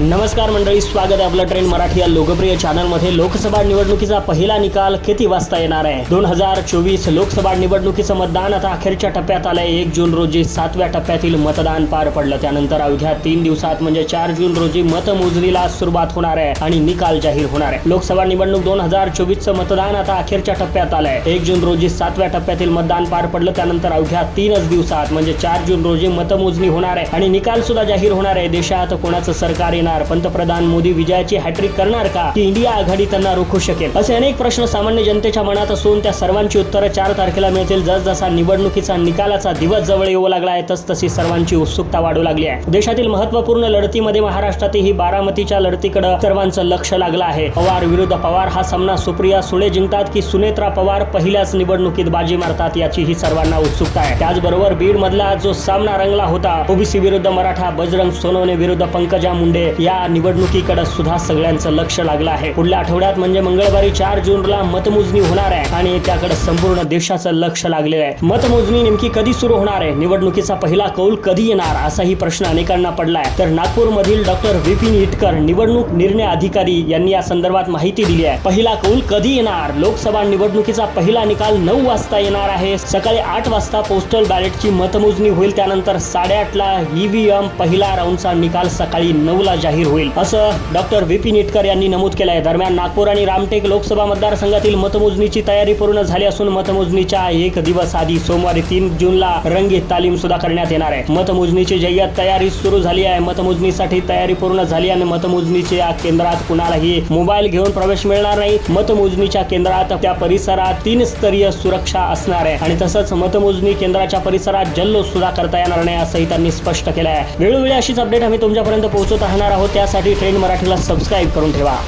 नमस्कार मंडळी स्वागत आहे आपलं ट्रेंड मराठी या लोकप्रिय चॅनलमध्ये. लोकसभा निवडणुकीचा पहिला निकाल किती वाजता येणार आहे? दोन हजार चोवीस लोकसभा निवडणुकीचं मतदान आता अखेरच्या टप्प्यात आलंय. एक जून रोजी सातव्या टप्प्यातील मतदान पार पडलं. त्यानंतर अवघ्या तीन दिवसात म्हणजे चार जून रोजी मतमोजणीला सुरुवात होणार आहे आणि निकाल जाहीर होणार आहे. लोकसभा निवडणूक दोन हजार चोवीसचं मतदान आता अखेरच्या टप्प्यात आलंय. एक जून रोजी सातव्या टप्प्यातील मतदान पार पडलं. त्यानंतर अवघ्या तीनच दिवसात म्हणजे चार जून रोजी मतमोजणी होणार आहे आणि निकाल सुद्धा जाहीर होणार आहे. देशात कोणाचं सरकार येणार करणार? पंतप्रधान मोदी विजयाची हॅट्रिक करणार का? की इंडिया आघाडी त्यांना रोखू शकेल? असे अनेक प्रश्न सामान्य जनतेच्या मनात असून त्या सर्वांची उत्तरं चार तारखेला मिळतील. जसजसा निवडणुकीचा निकालाचा दिवस जवळ येऊ लागला आहे तस तशी सर्वांची उत्सुकता वाढू लागली आहे. देशातील महत्त्वपूर्ण लढतीमध्ये महाराष्ट्रातही बारामतीच्या लढतीकडे सर्वांचं लक्ष लागलं आहे. पवार विरुद्ध पवार हा सामना सुप्रिया सुळे जिंकतात की सुनेत्रा पवार पहिल्याच निवडणुकीत बाजी मारतात याची ही सर्वांना उत्सुकता आहे. त्याचबरोबर बीड मधला जो सामना रंगला होता ओबीसी विरुद्ध मराठा बजरंग सोनवणे विरुद्ध पंकजा मुंडे या निवडणुकीकडे सुद्धा सगळ्यांचं लक्ष लागलं आहे. पुढल्या आठवड्यात म्हणजे मंगळवारी चार जूनला मतमोजणी होणार आहे आणि त्याकडे संपूर्ण देशाचं लक्ष लागलेलं आहे. मतमोजणी नेमकी कधी सुरू होणार आहे? निवडणुकीचा पहिला कौल कधी येणार? असाही प्रश्न अनेकांना पडलाय. तर नागपूरमधील डॉक्टर विपिन इटकर निवडणूक निर्णय अधिकारी यांनी या संदर्भात माहिती दिली आहे. पहिला कौल कधी येणार? लोकसभा निवडणुकीचा पहिला निकाल नऊ वाजता येणार आहे. सकाळी आठ वाजता पोस्टल बॅलेटची मतमोजणी होईल. त्यानंतर साडेआठला ईव्हीएम पहिला राऊंडचा निकाल सकाळी नऊला जाहीर होईल. असं डॉक्टर विपिन इटकर यांनी नमूद केलं आहे दरम्यान नागपूर आणि रामटेक लोकसभा मतदारसंघातील मतमोजणीची तयारी पूर्ण झाली असून मतमोजणीच्या एक दिवस आधी सोमवारी तीन जूनला रंगीत तालीम सुद्धा करण्यात येणार आहे. मतमोजणीची जय्यत तयारी सुरू झाली आहे. मतमोजणीसाठी तयारी पूर्ण झाली आणि मतमोजणीच्या केंद्रात कुणालाही मोबाईल घेऊन प्रवेश मिळणार नाही. मतमोजणीच्या केंद्रात त्या परिसरात तीन स्तरीय सुरक्षा असणार आहे आणि तसंच मतमोजणी केंद्राच्या परिसरात जल्लोष सुद्धा करता येणार नाही असंही त्यांनी स्पष्ट केलं आहे वेळोवेळी अशीच अपडेट आम्ही तुमच्यापर्यंत पोहोचत राहणार आहोत त्यासाठी ट्रेंड मराठीला सबस्क्राईब करून ठेवा.